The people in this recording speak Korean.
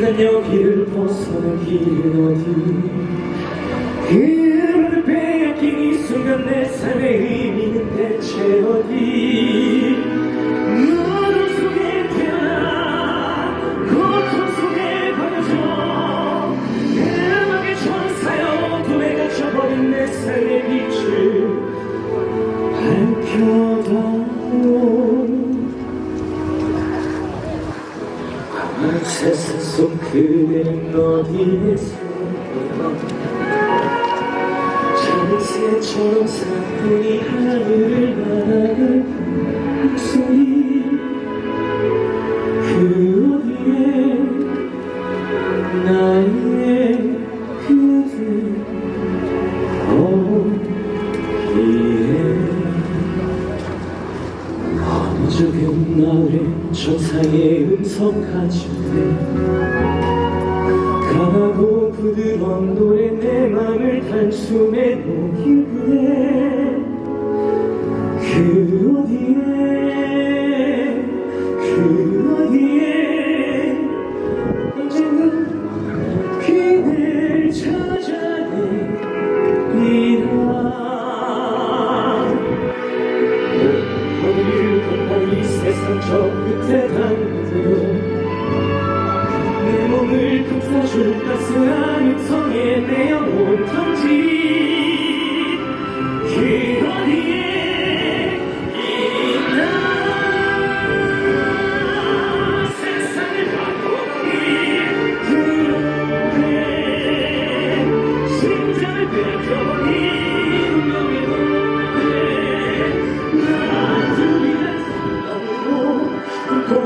난 여기를 벗어난 길은 어디? 그를 빼앗긴 이 순간 내 삶의 의미는 대체 어디? 너를 속에 태어나 고통 속에 버려져 음악의 천사여 어둠에 갇혀버린 내 삶의 세상 속 그대는 어디에서 새처럼 사뿐히 하늘을 바라는 목소리 그 어디에 나의 마을에 천사의 음성 가지네 강하고 부드러운 노래 내 맘을 단숨에 녹이네 끝에 담그고 내 몸을 감싸줄 따스한 육성에 내 영혼 던지 희원이에 있다 세상을 바꾸니 그렇게 심장을 뺏겨니